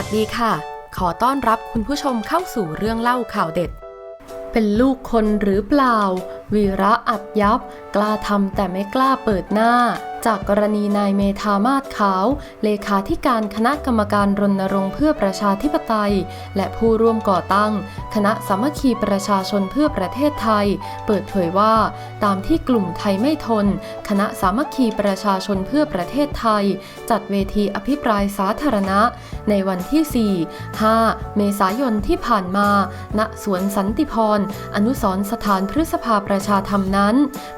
วัสดีค่ะ ขอต้อนรับคุณผู้ชมเข้าสู่เรื่องเล่าข่าวเด็ด เป็นลูกคนหรือเปล่า วีระอัดยับ กล้าทำแต่ไม่กล้าเปิดหน้า จากกรณีนายเมธามาศขาว เลขาธิการคณะกรรมการรณรงค์เพื่อประชาธิปไตย และผู้ร่วมก่อตั้ง คณะสามัคคีประชาชนเพื่อประเทศไทย เปิดเผยว่า ตามที่กลุ่มไทยไม่ทน คณะสามัคคีประชาชนเพื่อประเทศไทย จัดเวทีอภิปรายสาธารณะ ในวันที่ 4 5 เมษายนที่ผ่านมา ณ สวนสันติพร อนุสรสถานพฤษภาประชาธรรมนั้น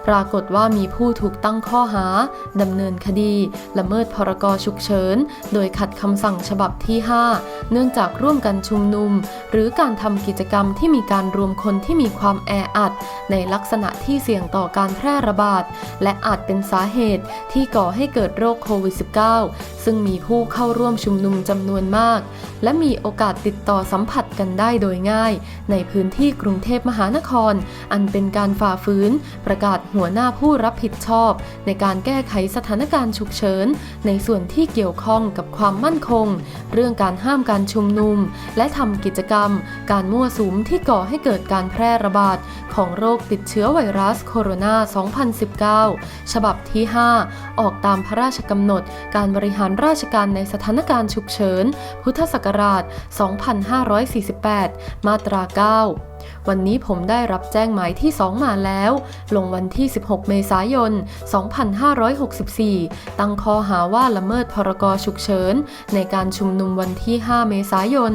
ปรากฏว่ามีผู้ถูกตั้งข้อหาดำเนินคดีละเมิดพรกฉุกเฉิน โดยขัดคำสั่งฉบับที่ 5 เนื่องจากร่วมกันชุมนุม หรือการทำกิจกรรมที่มีการรวมคนที่มีความแออัด ในลักษณะที่เสี่ยงต่อการแพร่ระบาด และอาจเป็นสาเหตุที่ก่อให้เกิดโรคโควิด -19 ซึ่งมีผู้เข้าร่วมชุมนุมจำนวนมาก และมีโอกาสติดต่อสัมผัสกันได้โดยง่าย ในพื้นที่กรุงเทพมหานคร อันเป็นการฝ่าฝืน ประกาศหัวหน้าผู้รับผิดชอบ ในการแก้ไขสถานการณ์ฉุกเฉินในส่วนที่เกี่ยวข้องกับความมั่นคง เรื่องการห้ามการชุมนุม และทำกิจกรรม การมั่วสุมที่ก่อให้เกิดการแพร่ระบาด ของโรคติดเชื้อไวรัสโคโรนา 2019 ฉบับที่ 5 ออกตามพระราชกำหนด การบริหารราชการในสถานการณ์ฉุกเฉิน พุทธศักราช 2548 มาตรา 9 วันนี้ผมได้รับแจ้งหมายที่ 2 มาแล้ว ลงวันที่ 16 เมษายน 2564 ตั้งข้อหาว่าละเมิดพรกฉุกเฉิน ในการชุมนุมวันที่ 5 เมษายน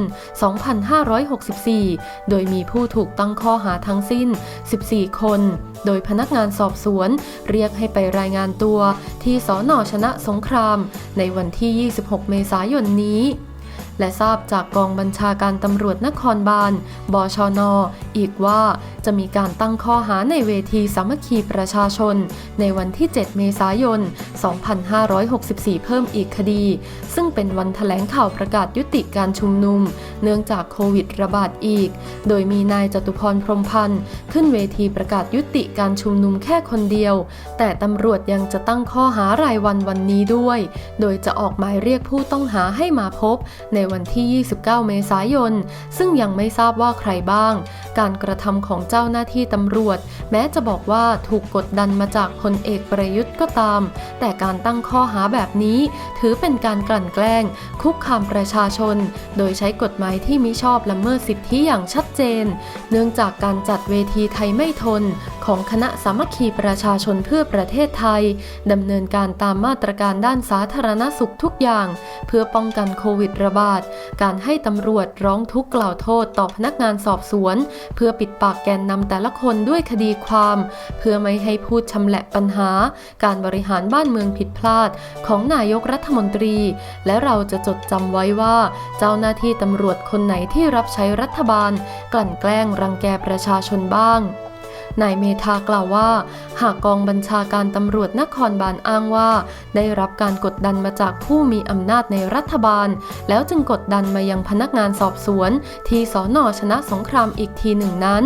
2564 โดยมีผู้ถูกตั้งข้อหาทั้งสิ้น 14 คน โดยพนักงานสอบสวน เรียกให้ไปรายงานตัว ที่สอนอชนะสงคราม ในวันที่ 26 เมษายนนี้ และทราบจากกองบัญชาการตำรวจนครบาล บชน อีกว่า จะมีการตั้งข้อหาในเวทีสามัคคีประชาชน ในวันที่ 7 เมษายน 2564 เพิ่มอีกคดี ซึ่งเป็นวันถแถลงข่าวประกาศยุติการชุมนุม เนื่องจากโควิดระบาดอีก โดยมีนายจตุพรพรมพันธ์ขึ้นเวทีประกาศยุติการชุมนุมแค่คนเดียว แต่ตำรวจยังจะตั้งข้อหารายวันวันนี้ด้วย โดยจะออกหมายเรียกผู้ต้องหาให้มาพบ ในวันที่ 29 เมษายน ซึ่งยังไม่ทราบว่าใครบ้าง การการะทำของเจ้าหน้าที่ตำรวจ แม้จะบอกว่าถูกกดดันมาจากพลเอกประยุทธ์ก็ตาม แต่การตั้งข้อหาแบบนี้ ถือเป็นการกลั่นแกล้ง คุกคามประชาชน โดยใช้กฎหมายที่มิชอบละเมิดสิทธิอย่างชัดเจน เนื่องจากการจัดเวทีไทยไม่ทน ของคณะสามัคคีประชาชนเพื่อประเทศไทยดำเนินการตามมาตรการด้านสาธารณสุขทุกอย่าง เพื่อป้องกันโควิดระบาด การให้ตำรวจร้องทุกข์กล่าวโทษต่อพนักงานสอบสวนเพื่อปิดปากแกนนำแต่ละคนด้วยคดีความ เพื่อไม่ให้พูดชำแหละปัญหา การบริหารบ้านเมืองผิดพลาด ของนายกรัฐมนตรี และเราจะจดจำไว้ว่า เจ้าหน้าที่ตำรวจคนไหนที่รับใช้รัฐบาล กลั่นแกล้งรังแกประชาชนบ้าง นายเมธากล่าวว่า หากกองบัญชาการตำรวจนครบาลอ้างว่า ได้รับการกดดันมาจากผู้มีอำนาจในรัฐบาล แล้วจึงกดดันมายังพนักงานสอบสวน ที่สอนอชนะสงครามอีกทีหนึ่งนั้น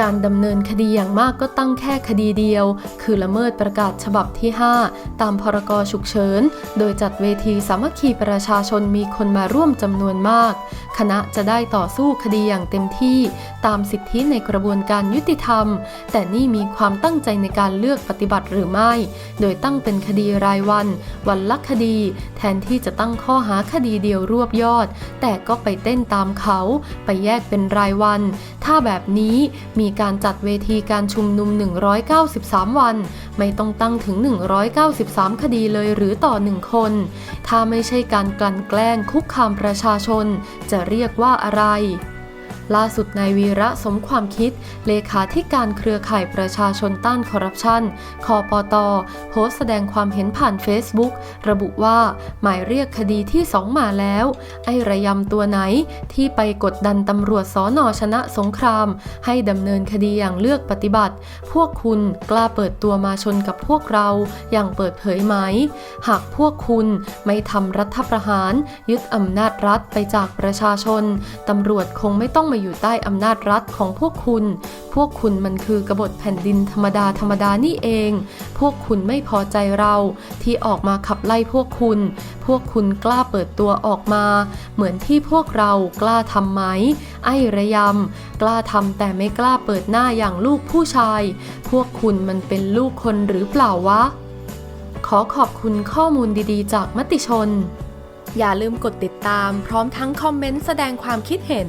การดำเนินคดีอย่างมากก็ตั้งแค่คดีเดียว คือละเมิดประกาศฉบับที่ 5 ตามพรกฉุกเฉิน โดยจัดเวทีสามัคคีประชาชนมีคนมาร่วมจำนวนมาก คณะจะได้ต่อสู้คดีอย่างเต็มที่ ตามสิทธิในกระบวนการยุติธรรมแต่นี่มีความตั้งใจในการเลือกปฏิบัติหรือไม่ โดยตั้งเป็นคดีรายวัน วันละคดี แทนที่จะตั้งข้อหาคดีเดียวรวบยอด แต่ก็ไปเต้นตามเขา ไปแยกเป็นรายวัน ถ้าแบบนี้มีการจัดเวทีการชุมนุม 193 วัน ไม่ต้องตั้งถึง 193 คดีเลยหรือต่อหนึ่งคน ถ้าไม่ใช่การกลั่นแกล้งคุกคามประชาชน จะเรียกว่าอะไร ล่าสุดนายวีระสมความคิด เลขาธิการเครือข่ายประชาชนต้านคอร์รัปชันคอปต โพสต์แสดงความเห็นผ่าน Facebook ระบุว่า หมายเรียกคดีที่สองมาแล้ว ไอ้ระยำตัวไหนที่ไปกดดันตำรวจสอนอชนะสงคราม ให้ดำเนินคดีอย่างเลือกปฏิบัติ พวกคุณกล้าเปิดตัวมาชนกับพวกเราอย่างเปิดเผยไหม หากพวกคุณไม่ทำรัฐประหาร ยึดอำนาจรัฐไปจากประชาชนตำรวจคงไม่ต้องมาอยู่ใต้อำนาจรัฐของพวกคุณ พวกคุณมันคือกบฏแผ่นดินธรรมดาธรรมดานี่เอง พวกคุณไม่พอใจเราที่ออกมาขับไล่พวกคุณ พวกคุณกล้าเปิดตัวออกมา เหมือนที่พวกเรากล้าทำไหม ไอ้ระยำ กล้าทำแต่ไม่กล้าเปิดหน้าอย่างลูกผู้ชาย พวกคุณมันเป็นลูกคนหรือเปล่าวะ ขอขอบคุณข้อมูลดีๆ จากมติชนอย่าลืมกดติดตามพร้อมทั้งคอมเมนต์แสดงความคิดเห็น